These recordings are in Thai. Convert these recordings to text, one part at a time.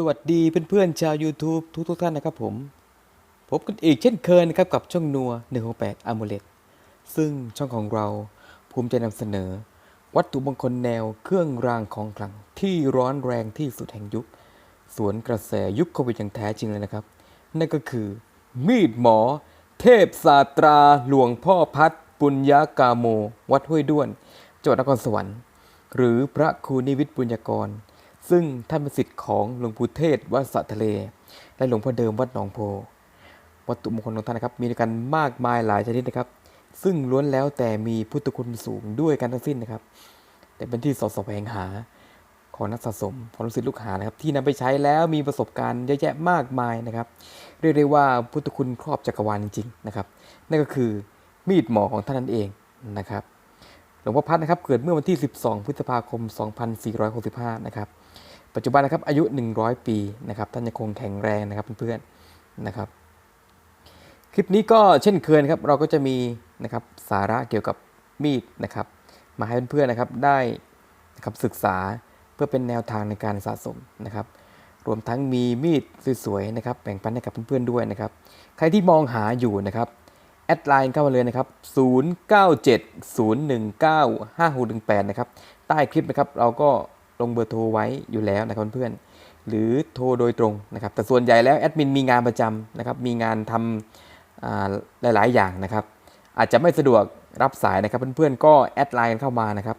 สวัสดีเพื่อนๆชาว YouTube ทุกทุกๆท่านนะครับผม พบกันอีกเช่นเคยนะครับกับช่องนัว168 a m u l e t ซึ่งช่องของเราภูมิใจนำเสนอ วัตถุมงคลแนวเครื่องรางของขลังที่ร้อนแรงที่สุดแห่งยุค สวนกระแสยุคโควิดอย่างแท้จริงเลยนะครับ นั่นก็คือ มีดหมอ เทพศาสตราหลวงพ่อพัดปุญญากาโม วัดห้วยด้วนจังหวัดนครสวรรค์ หรือพระครูนิวิทย์ปุญญากร ซึ่งท่านเป็นศิษย์ของหลวงปู่เทศวัดสะทะเล และหลวงพ่อเดิมวัดหนองโพ วัตถุมงคลของท่านนะครับ มีด้วยกันมากมายหลายชนิดนะครับ ซึ่งล้วนแล้วแต่มีพุทธคุณสูงด้วยกันทั้งสิ้นนะครับ แต่เป็นที่สอดแสวงหาของนักสะสมของลูกศิษย์ลูกหานะครับ ที่นำไปใช้แล้วมีประสบการณ์เยอะแยะมากมายนะครับ เรียกได้ว่าพุทธคุณครอบจักรวาลจริงๆนะครับ นั่นก็คือมีดหมอของท่านนั่นเองนะครับหลวงพ่อพัดนะครับเกิดเมื่อวันที่ 12 พฤษภาคม 2465 นะครับ ปัจจุบันนะครับอายุ 100 ปีนะครับท่านยังคงแข็งแรงนะครับเพื่อนๆนะครับ คลิปนี้ก็เช่นเคยนะครับเราก็จะมีนะครับสาระเกี่ยวกับมีดนะครับมาให้เพื่อนๆนะครับได้นะครับศึกษาเพื่อเป็นแนวทางในการสะสมนะครับรวมทั้งมีมีดสวยๆนะครับแบ่งปันให้กับเพื่อนๆด้วยนะครับ ใครที่มองหาอยู่นะครับแอดไลน์เข้ามาเลยนะครับ 0970195618 นะครับ ใต้คลิปนะครับเราก็ ลงเบอร์โทรไว้อยู่แล้วนะครับเพื่อนๆหรือโทรโดยตรงนะครับ แต่ส่วนใหญ่แล้วแอดมินมีงานประจำนะครับ มีงานทำหลายๆ อย่างนะครับ อาจจะไม่สะดวกรับสายนะครับเพื่อนๆก็แอดไลน์เข้ามานะครับ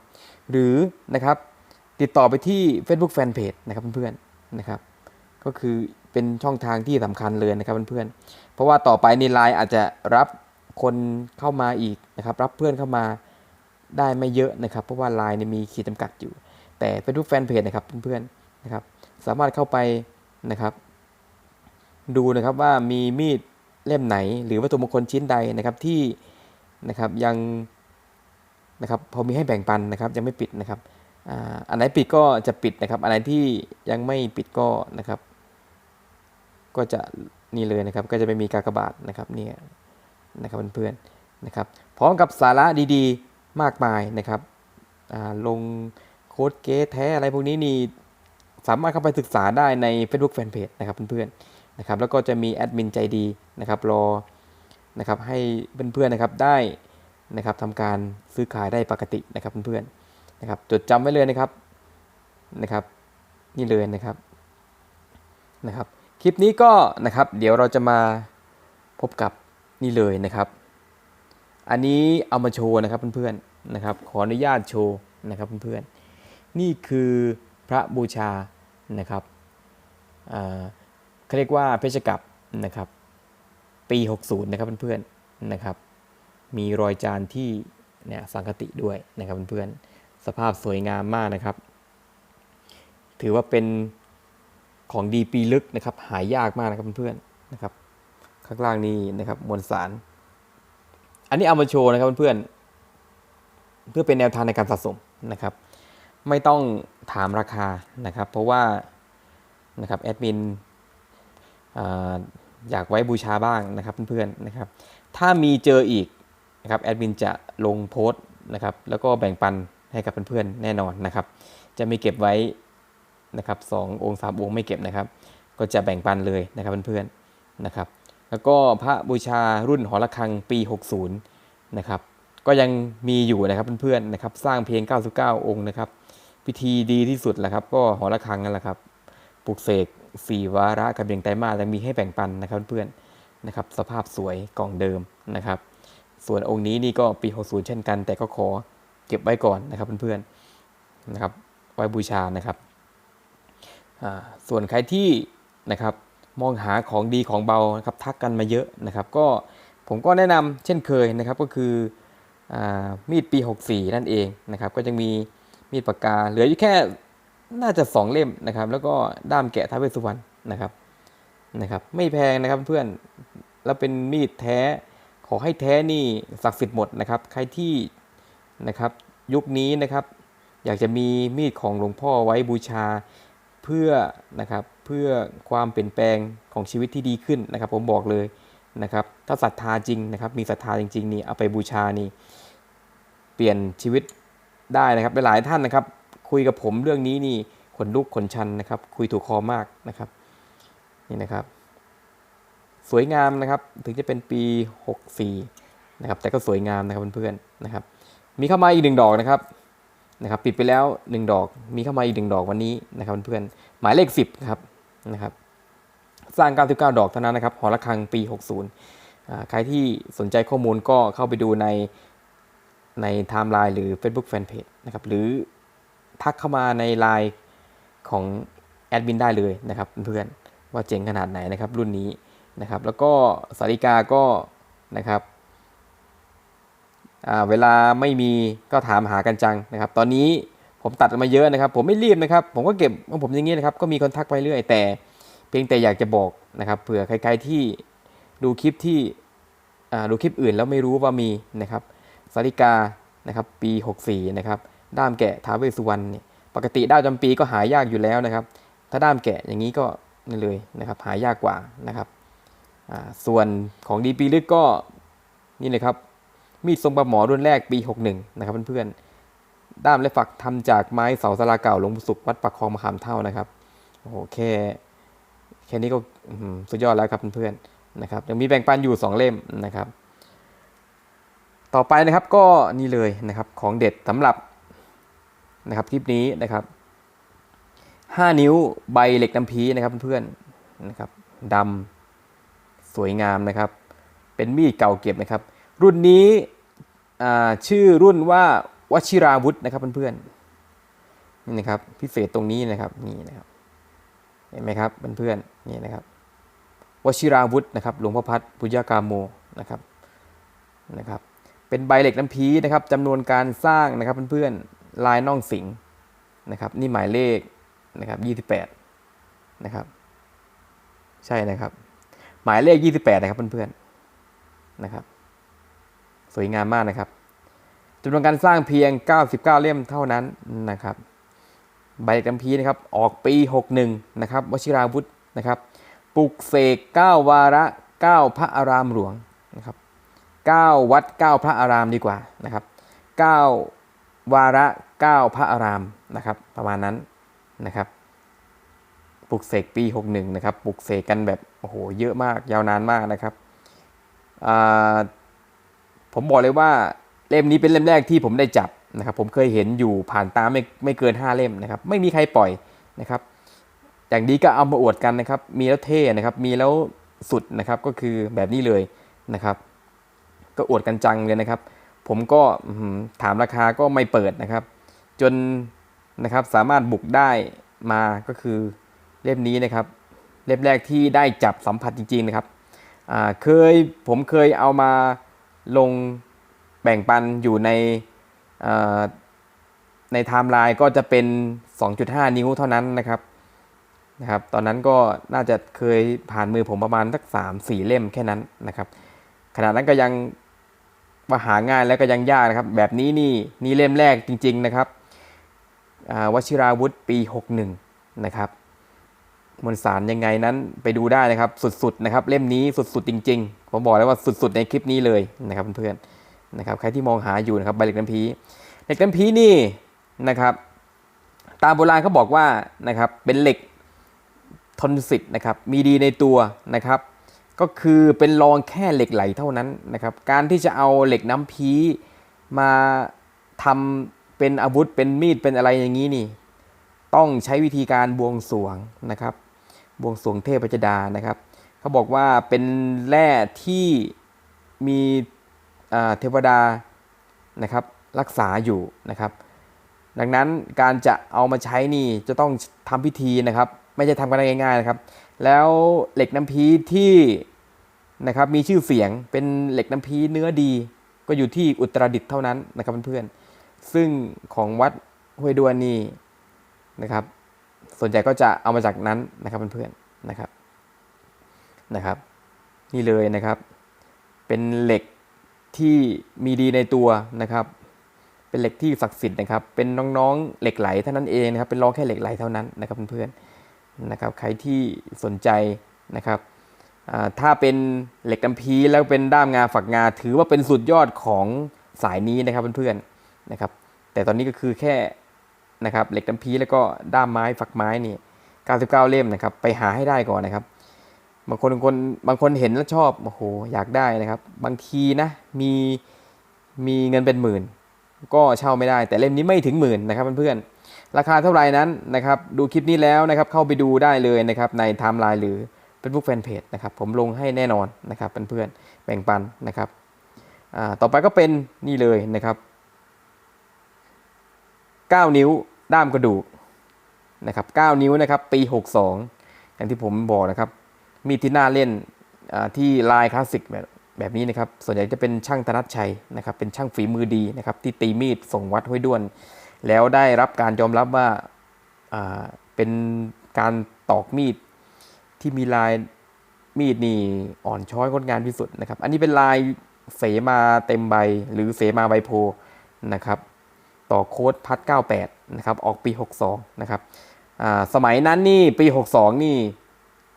หรือนะครับติดต่อไปที่ Facebook Fanpage นะครับเพื่อนๆนะครับ ก็คือเป็นช่องทางที่สำคัญเลยนะครับเพื่อนๆเพราะว่าต่อไปในไลน์อาจจะรับคนเข้ามาอีกนะครับ รับเพื่อนเข้ามาได้ไม่เยอะนะครับ เพราะว่าไลน์มีขีดจำกัดอยู่ แต่เป็นทุกแฟนเพจนะครับเพื่อนๆนะครับ สามารถเข้าไปนะครับ ดูนะครับว่ามีมีดเล่มไหน หรือวัตถุมงคลชิ้นใดนะครับที่นะครับยังนะครับพอมีให้แบ่งปันนะครับยังไม่ปิดนะครับอันไหนปิดก็จะปิดนะครับ อันไหนที่ยังไม่ปิดก็นะครับ ก็จะนี่เลยนะครับ ก็จะไม่มีกากบาทนะครับเนี่ยนะครับเพื่อนๆนะครับ พร้อมกับสาระดีๆ มากมายนะครับลง ค้ดเก๊แท้อะไรพวกนี้นี่สามารถเข้าไปศึกษาได้ใน Facebook Fanpage นะครับเพื่อนๆนะครับแล้วก็จะมีแอดมินใจดีนะครับรอนะครับให้เพื่อนๆนะครับได้นะครับทำการซื้อขายได้ปกตินะครับเพื่อนๆนะครับจดจำไว้เลยนะครับนะครับ นี่เลยนะครับนะครับ คลิปนี้ก็นะครับเดี๋ยวเราจะมาพบกับนี่เลยนะครับ อันนี้เอามาโชว์นะครับเพื่อนๆนะครับ ขออนุญาตโชว์นะครับเพื่อนๆ นี่คือพระบูชานะครับเขาเรียกว่าเพชรกับนะครับปี 60 นะครับเพื่อนๆนะครับ มีรอยจานที่เนี่ยสังกติด้วยนะครับเพื่อนๆสภาพสวยงามมากนะครับ ถือว่าเป็นของดีปีลึกนะครับ หายากมากนะครับเพื่อนๆนะครับ ข้างล่างนี้นะครับมวลสาร อันนี้เอามาโชว์นะครับเพื่อนๆเพื่อเป็นแนวทางในการสะสมนะครับ ไม่ต้องถามราคานะครับ เพราะว่านะครับแอดมินออยากไว้บูชาบ้างนะครับเพื่อนๆนะครับ ถ้ามีเจออีกนะครับแอดมินจะลงโพสต์นะครับ แล้วก็แบ่งปันให้กับเพื่อนๆแน่นอนนะครับ จะมีเก็บไว้นะครับสององค์สามองค์ไม่เก็บนะครับ ก็จะแบ่งปันเลยนะครับเพื่อนๆนะครับ แล้วก็พระบูชารุ่นหอระฆังปี 60 นะครับ ก็ยังมีอยู่นะครับเพื่อนๆนะครับ สร้างเพียง 99 องค์นะครับ พิธีดีที่สุดแหละครับ ก็หอระฆังนั่นแหละครับปลุกเสกสี่วาระกับเบียงไตรมาสยังมีให้แบ่งปันนะครับเพื่อนๆนะครับ สภาพสวยกล่องเดิมนะครับ ส่วนองค์นี้นี่ก็ปี 60 เช่นกัน แต่ก็ขอเก็บไว้ก่อนนะครับเพื่อนๆนะครับ ไว้บูชานะครับส่วนใครที่นะครับมองหาของดีของเบานะครับทักกันมาเยอะนะครับ ก็ผมก็แนะนำเช่นเคยนะครับก็คืออมีดปี 64 นั่นเองนะครับ ก็ยังมี มีดปากกา เหลืออยู่แค่น่าจะ 2 เล่มนะครับ แล้วก็ด้ามแกะท้าวเวสสุวรรณนะครับนะครับ ไม่แพงนะครับเพื่อนแล้วเป็นมีดแท้ขอให้แท้นี่ศักดิ์สิทธิ์หมดนะครับ ใครที่นะครับยุคนี้นะครับ อยากจะมีมีดของหลวงพ่อไว้บูชาเพื่อนะครับเพื่อความเปลี่ยนแปลงของชีวิตที่ดีขึ้นนะครับ ผมบอกเลยนะครับ ถ้าศรัทธาจริงนะครับ มีศรัทธาจริง ๆ นี่เอาไปบูชานี่เปลี่ยนชีวิต ได้นะครับหลายท่านนะครับ คุยกับผมเรื่องนี้นี่ขนลุกขนชันนะครับ คุยถูกคอมากนะครับนี่นะครับ สวยงามนะครับถึงจะเป็นปี 64นะครับแต่ก็สวยงามนะครับเพื่อนๆนะครับ มีเข้ามาอีกหนึ่งดอกนะครับนะครับ ปิดไปแล้ว 1 ดอก มีเข้ามาอีกหนึ่งดอกวันนี้นะครับเพื่อนๆหมายเลข 10นะครับนะครับ สร้าง 99 ดอกเท่านั้นนะครับหอระฆังปี 60ใครที่สนใจข้อมูลก็เข้าไปดูใน ในไทม์ไลน์หรือ Facebook Fanpage นะครับหรือทักเข้ามาในไลน์ของแอดมินได้เลยนะครับเพื่อนว่าเจ๋งขนาดไหนนะครับรุ่นนี้นะครับแล้วก็สาริกาก็นะครับเวลาไม่มีก็ถามหากันจังนะครับ ตอนนี้ผมตัดมาเยอะนะครับ ผมไม่รีบนะครับ ผมก็เก็บของผมอย่างนี้นะครับ ก็มีคนทักไปเรื่อยแต่ เพียงแต่อยากจะบอกนะครับเผื่อใครๆที่ดูคลิปที่ดูคลิปอื่นแล้วไม่รู้ว่ามีนะครับ สาริกานะครับปี 64นะครับด้ามแกะท้าวเวสุวรรณเนี่ยปกติด้ามจำปีก็หายากอยู่แล้วนะครับ ถ้าด้ามแกะอย่างนี้ก็นี่เลยนะครับหายากกว่านะครับส่วนของดีปีลึกก็นี่เลยครับมีดทรงปลาหมอรุ่นแรกปี 61นะครับเพื่อนๆด้ามและฝักทำจากไม้เสาสลาเก่าหลวงปู่ศุกร์วัดปักคลองมะขามเท่านะครับโอ้โหแค่แค่นี้ก็สุดยอดแล้วครับเพื่อนๆนะครับยังมีแบ่งปันอยู่ 2 เล่มนะครับ ต่อไปนะครับก็นี่เลยนะครับของเด็ดสำหรับนะครับคลิปนี้นะครับ 5 นิ้วใบเหล็กน้ำพีนะครับเพื่อนๆนะครับดำสวยงามนะครับ เป็นมีดเก่าเก็บนะครับ รุ่นนี้อ่าชื่อรุ่นว่าวชิราวุธนะครับเพื่อนๆนี่นะครับพิเศษตรงนี้นะครับนี่นะครับเห็นไหมครับเพื่อนๆนี่นะครับวชิราวุธนะครับหลวงพ่อพัดปุญญากาโมนะครับนะครับ เป็นใบเหล็กน้ำพีนะครับจำนวนการสร้างนะครับเพื่อนๆลายน่องสิงนะครับนี่หมายเลขนะครับ28นะครับใช่นะครับ หมายเลข 28 นะครับเพื่อนๆนะครับ สวยงามมากนะครับจำนวนการสร้างเพียง 99 เล่มเท่านั้นนะครับ ใบเหล็กน้ำพีนะครับออกปี 61นะครับวชิราวุธนะครับปลุกเสก9วาระ 9 พระอารามหลวงนะครับ 9 วัด 9 พระอารามดีกว่านะครับ 9 วาระ 9 พระอารามนะครับ ประมาณนั้นนะครับปลุกเสกปี 61 นะครับปลุกเสกกันแบบโอ้โหเยอะมากยาวนานมากนะครับผมบอกเลยว่าเล่มนี้เป็นเล่มแรกที่ผมได้จับนะครับ ผมเคยเห็นอยู่ผ่านตาไม่ไม่เกิน 5 เล่มนะครับ ไม่มีใครปล่อยนะครับ อย่างดีก็เอามาอวดกันนะครับ มีแล้วเท่นะครับ มีแล้วสุดนะครับก็คือแบบนี้เลยนะครับ ก็อวดกันจังเลยนะครับ ผมก็ถามราคาก็ไม่เปิดนะครับ จนนะครับสามารถบุกได้มาก็คือเล่มนี้นะครับ เล่มแรกที่ได้จับสัมผัสจริงๆนะครับเคยผมเคยเอามาลงแบ่งปันอยู่ในในไทม์ไลน์ก็จะเป็น 2.5 นิ้วเท่านั้นนะครับนะครับ ตอนนั้นก็น่าจะเคยผ่านมือผมประมาณสัก 3 4 เล่มแค่นั้นนะครับ ขนาดนั้นก็ยัง ว่าหาง่ายแล้วก็ยังยากนะครับ แบบนี้นี่นี่เล่มแรกจริง ๆนะครับวชิราวุธปี 61 นะครับมวลสารยังไงนั้นไปดูได้นะครับ สุดๆนะครับ เล่มนี้สุดๆจริงๆ ผมบอกแล้วว่าสุดๆในคลิปนี้เลยนะครับเพื่อนๆนะครับใครที่มองหาอยู่นะครับใบเหล็กน้ำพีเหล็กน้ำพีนี่นะครับ ตามโบราณเขาบอกว่านะครับเป็นเหล็กทนสิทธิ์นะครับ มีดีในตัวนะครับ ก็คือเป็นรองแค่เหล็กไหลเท่านั้นนะครับ การที่จะเอาเหล็กน้ำพีมาทำเป็นอาวุธเป็นมีดเป็นอะไรอย่างนี้นี่ ต้องใช้วิธีการบวงสรวงนะครับ บวงสรวงเทพจดานะครับ เขาบอกว่าเป็นแร่ที่มีอ่าเทวดานะครับรักษาอยู่นะครับ ดังนั้นการจะเอามาใช้นี่จะต้องทำพิธีนะครับ ไม่ใช่ทำกันง่ายๆนะครับ แล้วเหล็กน้ำพีที่นะครับมีชื่อเสียงเป็นเหล็กน้ำพีเนื้อดีก็อยู่ที่อุตรดิตถ์เท่านั้นนะครับเพื่อนๆซึ่งของวัดห้วยดวนนี่นะครับ ส่วนใหญ่ก็จะเอามาจากนั้นนะครับเพื่อนๆนะครับนะครับ นี่เลยนะครับ เป็นเหล็กที่มีดีในตัวนะครับ เป็นเหล็กที่ศักดิ์สิทธิ์นะครับ เป็นน้องๆเหล็กไหลเท่านั้นเองนะครับ เป็นรอแค่เหล็กไหลเท่านั้นนะครับเพื่อนๆ นะครับใครที่สนใจนะครับถ้าเป็นเหล็กกำพีแล้วเป็นด้ามงาฝักงา ถือว่าเป็นสุดยอดของสายนี้นะครับเพื่อนๆนะครับ แต่ตอนนี้ก็คือแค่นะครับเหล็กน้ำพีแล้วก็ด้ามไม้ฝักไม้นี่ 99 เล่มนะครับ ไปหาให้ได้ก่อนนะครับ บางคนบางคนบางคนเห็นแล้วชอบโอ้โหอยากได้นะครับ บางทีนะมีมีเงินเป็นหมื่น ก็เช่าไม่ได้ แต่เล่มนี้ไม่ถึงหมื่นนะครับเพื่อนๆ ราคาเท่าไหร่นั้นนะครับดูคลิปนี้แล้วนะครับเข้าไปดูได้เลยนะครับในไทม์ไลน์หรือ Facebook Fanpage นะครับผมลงให้แน่นอนนะครับเพื่อนๆแบ่งปันนะครับต่อไปก็เป็นนี่เลยนะครับ 9 นิ้วด้ามกระดูกนะครับ9นิ้วนะครับปี 62 อย่างที่ผมบอกนะครับ มีดที่น่าเล่นที่ลายคลาสสิกแบบแบบนี้นะครับ ส่วนใหญ่จะเป็นช่างธนัชชัยนะครับ เป็นช่างฝีมือดีนะครับ ที่ตีมีดส่งวัดห้วยด้วน แล้วได้รับการยอมรับว่าเป็นการตอกมีดที่มีลายมีดนี่อ่อนช้อยงดงามที่สุดนะครับ อันนี้เป็นลายเสมาเต็มใบหรือเสมาใบโพนะครับต่อโค้ดพัด98 นะครับ ออกปี 62 นะครับสมัยนั้นนี่ปี 62 นี่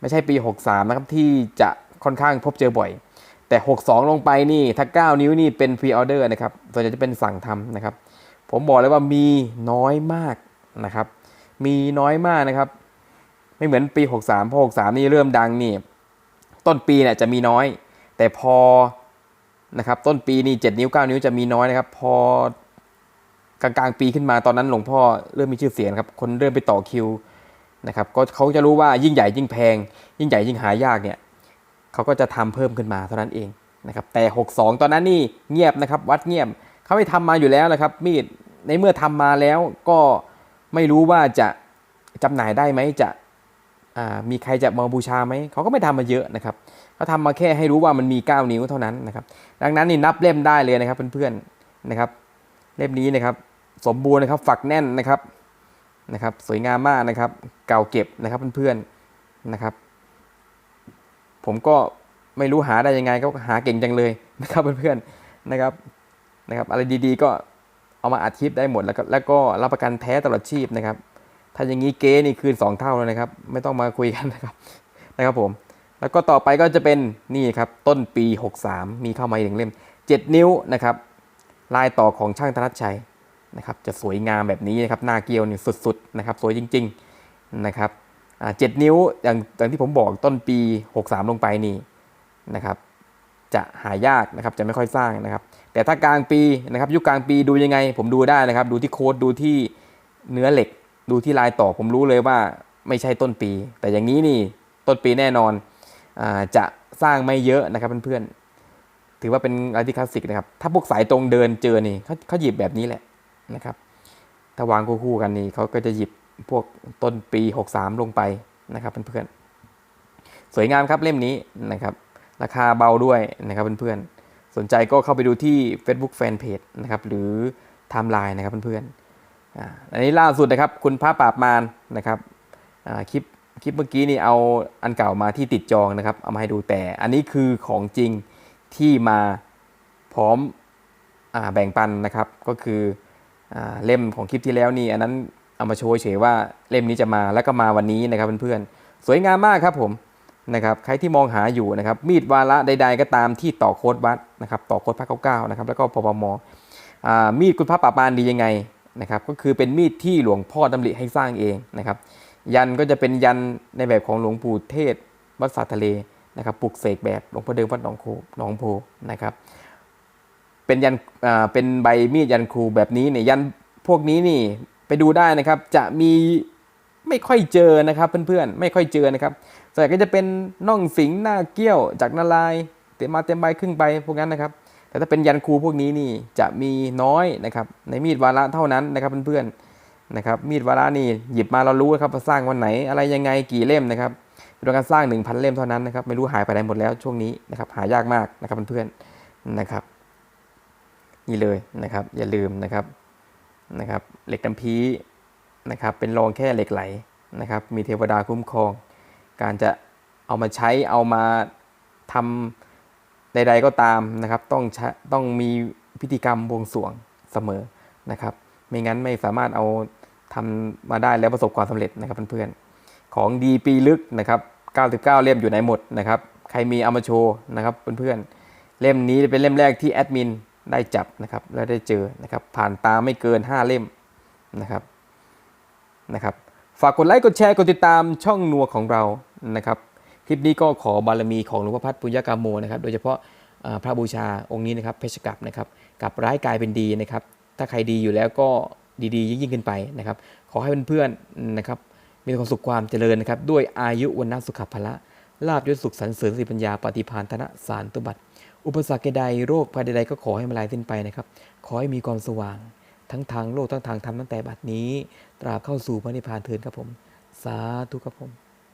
ไม่ใช่ปี 63 นะครับ ที่จะค่อนข้างพบเจอบ่อย แต่ 62 ลงไปนี่ถ้า 9 นิ้วนี่เป็นพรีออเดอร์นะครับส่วนใหญ่จะเป็นสั่งทำนะครับ ผมบอกเลยว่ามีน้อยมากนะครับ มีน้อยมากนะครับ ไม่เหมือนปี 63เพราะ63 นี่เริ่มดังนี่ ต้นปีเนี่ยจะมีน้อย แต่พอนะครับต้นปีนี่7นิ้ว 9 นิ้วจะมีน้อยนะครับ พอกลางๆปีขึ้นมาตอนนั้นหลวงพ่อเริ่มมีชื่อเสียงครับ คนเริ่มไปต่อคิวนะครับ ก็เขาจะรู้ว่ายิ่งใหญ่ยิ่งแพง ยิ่งใหญ่ยิ่งหายากเนี่ยเขาก็จะทำเพิ่มขึ้นมาเท่านั้นเองนะครับแต่ 62 ตอนนั้นนี่เงียบนะครับ วัดเงียบเขาไม่ทำมาอยู่แล้วนะครับ มีด ในเมื่อทำมาแล้วก็ไม่รู้ว่าจะจำหน่ายได้ไหมจะมีใครจะมาบูชาไหมเขาก็ไม่ทำมาเยอะนะครับเขาทำมาแค่ให้รู้ว่ามันมี 9 นิ้วเท่านั้นนะครับ ดังนั้นนี่นับเล่มได้เลยนะครับเพื่อนๆนะครับ เล่มนี้นะครับ สมบูรณ์นะครับฝักแน่นนะครับนะครับ สวยงามมากนะครับ เก่าเก็บนะครับเพื่อนๆนะครับ ผมก็ไม่รู้หาได้ยังไงก็หาเก่งจังเลยนะครับเพื่อนๆนะครับนะครับ อะไรดีๆก็ เอามาอัดคลิปได้หมดแล้วก็แล้วก็รับประกันแท้ตลอดชีพนะครับ ถ้าอย่างนี้เก๊นี่คืน 2 เท่าเลยนะครับ ไม่ต้องมาคุยกันนะครับนะครับผม แล้วก็ต่อไปก็จะเป็นนี่ครับต้นปี 63 มีเข้ามาอีกหนึ่งเล่ม 7 นิ้วนะครับ ลายต่อของช่างธนัชชัยนะครับ จะสวยงามแบบนี้นะครับหน้าเกลียวนี่สุดๆนะครับ สวยจริง ๆนะครับเจ็ดนิ้วอย่างอย่างที่ผมบอกต้นปี 63 ลงไปนี่นะครับ จะหายากนะครับจะไม่ค่อยสร้างนะครับ แต่ถ้ากลางปีนะครับยุคกลางปีดูยังไง ผมดูได้นะครับ ดูที่โค้ดดูที่เนื้อเหล็ก ดูที่ลายต่อผมรู้เลยว่าไม่ใช่ต้นปี แต่อย่างนี้นี่ต้นปีแน่นอนอจะสร้างไม่เยอะนะครับเพื่อนๆถือว่าเป็นอะไรที่คลาสสิกนะครับ ถ้าพวกสายตรงเดินเจอนี่เขาเขาหยิบแบบนี้แหละนะครับถ้าวางคู่กันนี่เขาก็จะหยิบพวกต้นปี 63 ลงไปนะครับเพื่อนๆสวยงามครับเล่มนี้นะครับ ราคาเบาด้วยนะครับเพื่อนๆ สนใจก็เข้าไปดูที่ Facebook Fanpage นะครับหรือไทม์ไลน์นะครับเพื่อนๆออันนี้ล่าสุดนะครับคุณพระปราบมารนะครับคลิปคลิปเมื่อกี้นี่เอาอันเก่ามาที่ติดจองนะครับเอามาให้ดูแต่อันนี้คือของจริงที่มาพร้อมอแบ่งปันนะครับก็คืออเล่มของคลิปที่แล้วนี่อันนั้นเอามาโชว์เฉยว่าเล่มนี้จะมาแล้วก็มาวันนี้นะครับเพื่อนๆสวยงามมากครับผม นะครับใครที่มองหาอยู่นะครับมีดวาระใด ๆ ก็ตามที่ต่อโค้ดวัดนะครับต่อโค้ดพระเก้านะครับแล้วก็พปมอ่ามีดคุณพระปราบมารดียังไงนะครับก็คือเป็นมีดที่หลวงพ่อดำริให้สร้างเองนะครับยันก็จะเป็นยันในแบบของหลวงปู่เทศวัดสาทะเลนะครับปลุกเสกแบบหลวงพ่อเดิมวัดหนองโคหนองโพนะครับเป็นยันอ่าเป็นใบมีดยันครูแบบนี้เนี่ยยันพวกนี้นี่ไปดูได้นะครับจะมีไม่ค่อยเจอนะครับเพื่อนๆไม่ค่อยเจอนะครับ ส่วนใหญ่ก็จะเป็นน่องสิงหน้าเกี้ยวจากนาลายเต็มมาเต็มใบครึ่งใบพวกนั้นนะครับ แต่ถ้าเป็นยันครูพวกนี้นี่จะมีน้อยนะครับ ในมีดวาระเท่านั้นนะครับเพื่อนๆนะครับ มีดวาระนี่หยิบมาเรารู้ครับว่าสร้างวันไหนอะไรยังไงกี่เล่มนะครับโดยการสร้าง 1,000 เล่มเท่านั้นนะครับ ไม่รู้หายไปไหนหมดแล้วช่วงนี้นะครับ หายากมากนะครับเพื่อนๆนะครับ นี่เลยนะครับ อย่าลืมนะครับนะครับ เหล็กน้ำพีนะครับ เป็นรองแค่เหล็กไหลนะครับ มีเทวดาคุ้มครอง การจะเอามาใช้เอามาทำใด ๆก็ตามนะครับต้องใช้ต้องมีพิธีกรรมบวงสรวงเสมอนะครับ ไม่งั้นไม่สามารถเอาทำมาได้แล้วประสบความสำเร็จนะครับเพื่อนๆของดีปีลึกนะครับ 99 เล่มอยู่ไหนหมดนะครับ ใครมีเอามาโชว์นะครับเพื่อนๆเล่มนี้เป็นเล่มแรกที่แอดมินได้จับนะครับและได้เจอนะครับผ่านตาไม่เกิน 5 เล่มนะครับนะครับ ฝากกดไลค์กดแชร์กดติดตามช่องนัวของเรานะครับคลิปนี้ก็ขอบารมีของหลวงพ่อพัฒน์ปุญญากามโมนะครับโดยเฉพาะพระบูชาองค์นี้นะครับเพชรกับนะครับกับร้ายกลายเป็นดีนะครับถ้าใครดีอยู่แล้วก็ดีๆ ยิ่งขึ้นไปนะครับขอให้เพื่อนๆนะครับมีความสุขความเจริญนะครับด้วยอายุวันนสุขภละลาบยศสุขสรรเสริญสิปัญญาปฏิภาณธนสารตุบัติ อุปสรรคใดโรคภัยใดๆก็ขอให้มาลายสิ้นไปนะครับขอให้มีความสว่าง ทั้งทางโลกทั้งทางธรรมตั้งแต่บัดนี้ ตราบเข้าสู่พระนิพพานเถินครับผม สาธุครับผม